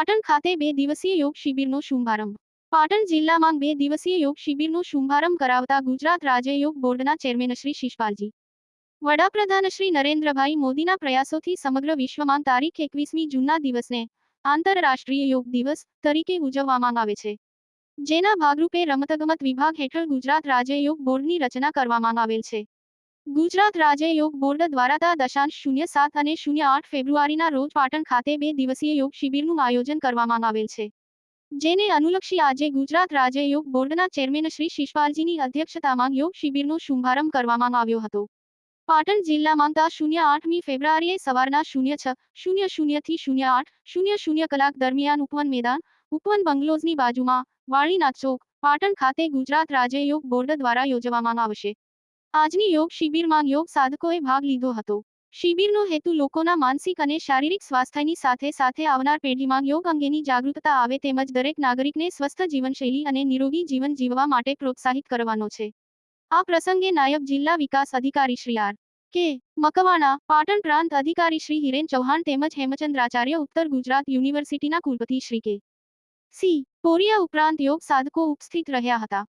પાટણ ખાતે બે દિવસીય યોગ શિબિરનો શુભારંભ. પાટણ જિલ્લામાં બે દિવસીય યોગ શિબિરનો શુભારંભ કરાવતા ગુજરાત રાજ્ય યોગ બોર્ડના ચેરમેન શ્રી શિષપાલજી. વડાપ્રધાન શ્રી નરેન્દ્રભાઈ મોદીના પ્રયાસોથી સમગ્ર વિશ્વમાં તારીખ એકવીસમી જૂનના દિવસને આંતરરાષ્ટ્રીય યોગ દિવસ તરીકે ઉજવવામાં આવે છે. જેના ભાગરૂપે રમતગમત વિભાગ હેઠળ ગુજરાત રાજ્ય યોગ બોર્ડની રચના કરવામાં આવેલ છે. ગુજરાત રાજ્ય યોગ બોર્ડ દ્વારા તા દશાંશ શૂન્ય સાત અને શૂન્ય આઠ ફેબ્રુઆરીના રોજ પાટણ ખાતે બે દિવસીય યોગ શિબિરનું આયોજન કરવામાં આવેલ છે. જેને અનુલક્ષી આજે ગુજરાત રાજ્ય યોગ બોર્ડના ચેરમેન શ્રી શિષપાલજીની અધ્યક્ષતામાં યોગ શિબિરનો શુભારંભ કરવામાં આવ્યો હતો. પાટણ જિલ્લામાં તા શૂન્ય આઠમી ફેબ્રુઆરીએ સવારના શૂન્ય છ, શૂન્ય શૂન્યથી શૂન્ય આઠ, શૂન્ય શૂન્ય કલાક દરમિયાન ઉપવન મેદાન, ઉપવન બંગલોઝની બાજુમાં, વાળીનાથ ચોક, પાટણ ખાતે ગુજરાત રાજ્ય યોગ બોર્ડ દ્વારા યોજવામાં આવશે. આજની યોગ શિબિરમાં યોગ સાધકોએ ભાગ લીધો હતો. શિબિરનો હેતુ લોકોના માનસિક અને શારીરિક સ્વાસ્થ્યની સાથે સાથે આવનાર પેઢીમાં યોગ અંગેની જાગૃતતા આવે તેમજ દરેક નાગરિકને સ્વસ્થ જીવનશૈલી અને નિરોગી જીવન જીવવા માટે પ્રોત્સાહિત કરવાનો છે. આ પ્રસંગે નાયબ જિલ્લા વિકાસ અધિકારી શ્રી આર. કે. મકવાણા, પાટણ પ્રાંત અધિકારી શ્રી હિરેન ચૌહાણ તેમજ હેમચંદ્રાચાર્ય ઉત્તર ગુજરાત યુનિવર્સિટીના કુલપતિ શ્રી કે. સી. પોરિયા ઉપરાંત યોગ સાધકો ઉપસ્થિત રહ્યા હતા.